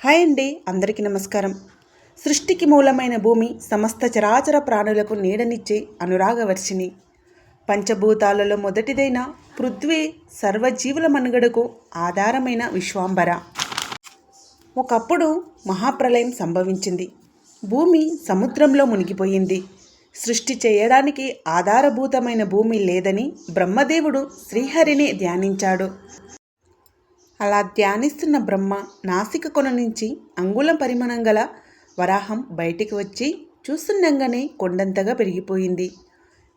Hi అండి అందరికీ నమస్కారం. సృష్టికి మూలమైన భూమి సమస్త చరాచర ప్రాణులకు నీడనిచ్చే అనురాగవర్షిణి పంచభూతాలలో మొదటిదైన పృథ్వీ సర్వజీవుల మనుగడకు ఆధారమైన విశ్వాంబర. ఒకప్పుడు మహాప్రలయం సంభవించింది. భూమి సముద్రంలో మునిగిపోయింది. సృష్టి చేయడానికి ఆధారభూతమైన భూమి లేదని బ్రహ్మదేవుడు శ్రీహరిని ధ్యానించాడు. అలా ధ్యానిస్తున్న బ్రహ్మ నాసిక కొన నుంచి అంగుళం పరిమాణం గల వరాహం బయటికి వచ్చి చూస్తుండగానే కొండంతగా పెరిగిపోయింది.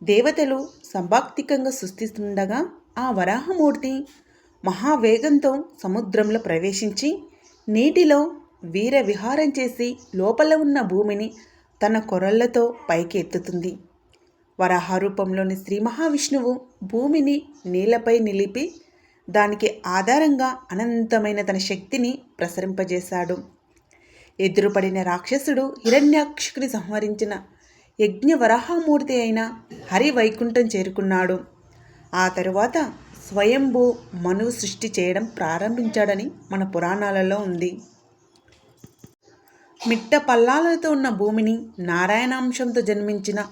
దేవతలు సంభాక్తికంగా సృష్టిస్తుండగా ఆ వరాహమూర్తి మహావేగంతో సముద్రంలో ప్రవేశించి నీటిలో వీర విహారం చేసి లోపల ఉన్న భూమిని తన కొరళ్ళతో పైకి ఎత్తుతుంది వరాహ రూపంలోని శ్రీ మహావిష్ణువు భూమిని నీళ్ళపై నిలిపి దానికి ఆధారంగా అనంతమైన తన శక్తిని ప్రసరింపజేశాడు. ఎదురుపడిన రాక్షసుడు హిరణ్యాక్షుని సంహరించిన యజ్ఞ వరాహమూర్తి అయిన హరి వైకుంఠం చేరుకున్నాడు. ఆ తరువాత స్వయంభూ మనువు సృష్టి చేయడం ప్రారంభించాడని మన పురాణాలలో ఉంది. మిట్ట పల్లాలతో ఉన్న భూమిని నారాయణాంశంతో జన్మించిన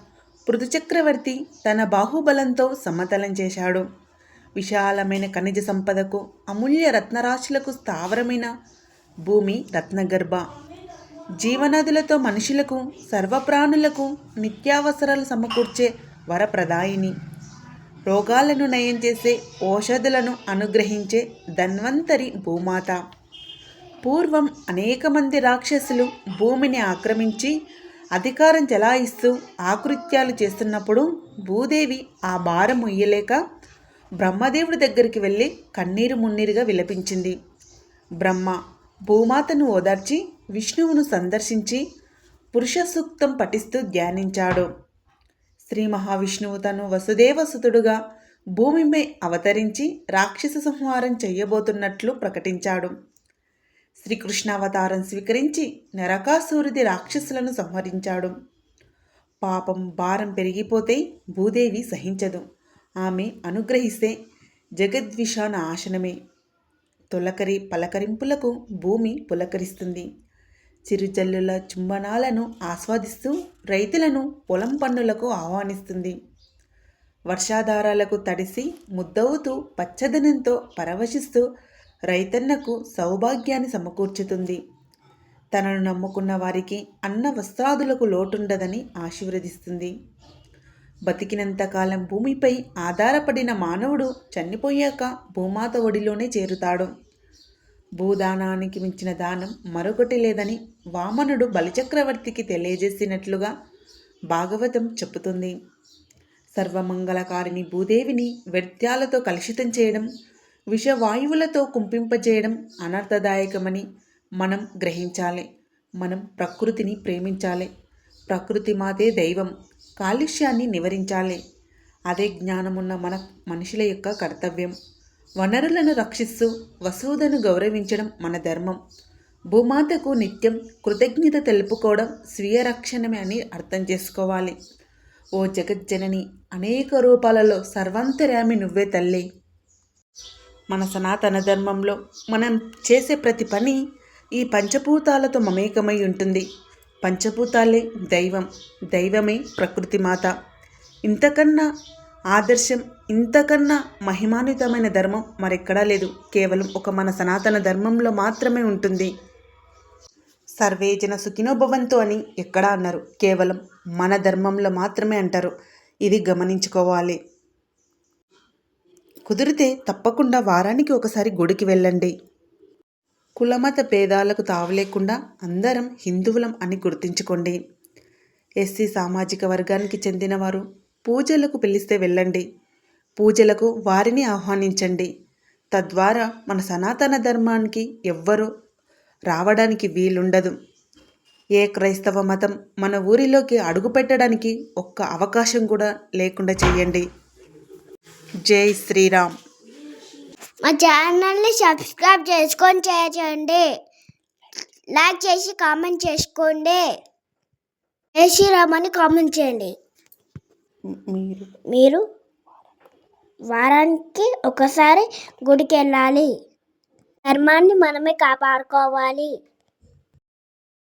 పృథుచక్రవర్తి తన బాహుబలంతో సమతలం చేశాడు. విశాలమైన ఖనిజ సంపదకు అమూల్య రత్నరాశులకు స్థావరమైన భూమి రత్నగర్భ. జీవనదులతో మనుషులకు సర్వప్రాణులకు నిత్యావసరాలు సమకూర్చే వరప్రదాయిని. రోగాలను నయం చేసే ఔషధులను అనుగ్రహించే ధన్వంతరి భూమాత. పూర్వం అనేక మంది రాక్షసులు భూమిని ఆక్రమించి అధికారం చెలాయిస్తూ ఆకృత్యాలు చేస్తున్నప్పుడు భూదేవి ఆ భారం ఉయ్యలేక బ్రహ్మదేవుడి దగ్గరికి వెళ్ళి కన్నీరు మున్నీరుగా విలపించింది. బ్రహ్మ భూమాతను ఓదార్చి విష్ణువును సందర్శించి పురుష సూక్తం పఠిస్తూ ధ్యానించాడు. శ్రీ మహావిష్ణువు తను వసుదేవసుతుడుగా భూమిపై అవతరించి రాక్షస సంహారం చేయబోతున్నట్లు ప్రకటించాడు. శ్రీకృష్ణావతారం స్వీకరించి నరకాసురుడి రాక్షసులను సంహరించాడు. పాపం భారం పెరిగిపోతే భూదేవి సహించదు. ఆమె అనుగ్రహిస్తే జగద్విషాన ఆశనమే తొలకరి పలకరింపులకు భూమి పులకరిస్తుంది. చిరుజల్లుల చుంబనాలను ఆస్వాదిస్తూ రైతులను పొలం పన్నులకు ఆహ్వానిస్తుంది. వర్షాధారాలకు తడిసి ముద్దవుతూ పచ్చదనంతో పరవశిస్తూ రైతన్నకు సౌభాగ్యాన్ని సమకూర్చుతుంది. తనను నమ్ముకున్న వారికి అన్న వస్త్రాదులకు లోటుండదని ఆశీర్వదిస్తుంది. బతికినంతకాలం భూమిపై ఆధారపడిన మానవుడు చనిపోయాక భూమాత ఒడిలోనే చేరుతాడు. భూదానానికి మించిన దానం మరొకటి లేదని వామనుడు బలిచక్రవర్తికి తెలియజేసినట్లుగా భాగవతం చెబుతుంది. సర్వమంగళకారిణి భూదేవిని వ్యర్థాలతో కలుషితం చేయడం విషవాయువులతో కుంపింపజేయడం అనర్థదాయకమని మనం గ్రహించాలి. మనం ప్రకృతిని ప్రేమించాలి. ప్రకృతి మాతే దైవం. కాలుష్యాన్ని నివారించాలి. అదే జ్ఞానమున్న మన మనుషుల యొక్క కర్తవ్యం. వనరులను రక్షిస్తూ వసూదను గౌరవించడం మన ధర్మం. భూమాతకు నిత్యం కృతజ్ఞత తెలుపుకోవడం స్వీయ రక్షణమే అని అర్థం చేసుకోవాలి. ఓ జగజ్జనని అనేక రూపాలలో సర్వంతర్యామి నువ్వే తల్లి. మన సనాతన ధర్మంలో మనం చేసే ప్రతి పని ఈ పంచభూతాలతో మమేకమై ఉంటుంది. పంచభూతాలే దైవం దైవమే ప్రకృతి మాత ఇంతకన్నా ఆదర్శం ఇంతకన్నా మహిమాన్వితమైన ధర్మం మరెక్కడా లేదు. కేవలం ఒక మన సనాతన ధర్మంలో మాత్రమే ఉంటుంది. సర్వేజన సుఖినోభవంతు అని ఎక్కడా అన్నారు. కేవలం మన ధర్మంలో మాత్రమే అంటారు. ఇది గమనించుకోవాలి. కుదిరితే తప్పకుండా వారానికి ఒకసారి గుడికి వెళ్ళండి. కులమత భేదాలకు తావలేకుండా అందరం హిందువులం అని గుర్తుంచుకోండి. ఎస్సీ సామాజిక వర్గానికి చెందినవారు పూజలకు పిలిస్తే వెళ్ళండి. పూజలకు వారిని ఆహ్వానించండి. తద్వారా మన సనాతన ధర్మానికి ఎవ్వరూ రావడానికి వీలుండదు. ఏ క్రైస్తవ మతం మన ఊరిలోకి అడుగుపెట్టడానికి ఒక్క అవకాశం కూడా లేకుండా చేయండి. జై శ్రీరామ్. మా ఛానల్ని సబ్స్క్రైబ్ చేసుకొని చేయండి. లైక్ చేసి కామెంట్ చేసుకోండి. శ్రీరామ్ అని కామెంట్ చేయండి. మీరు. మీరు వారానికి ఒకసారి గుడికి వెళ్ళాలి ధర్మాన్ని మనమే కాపాడుకోవాలి.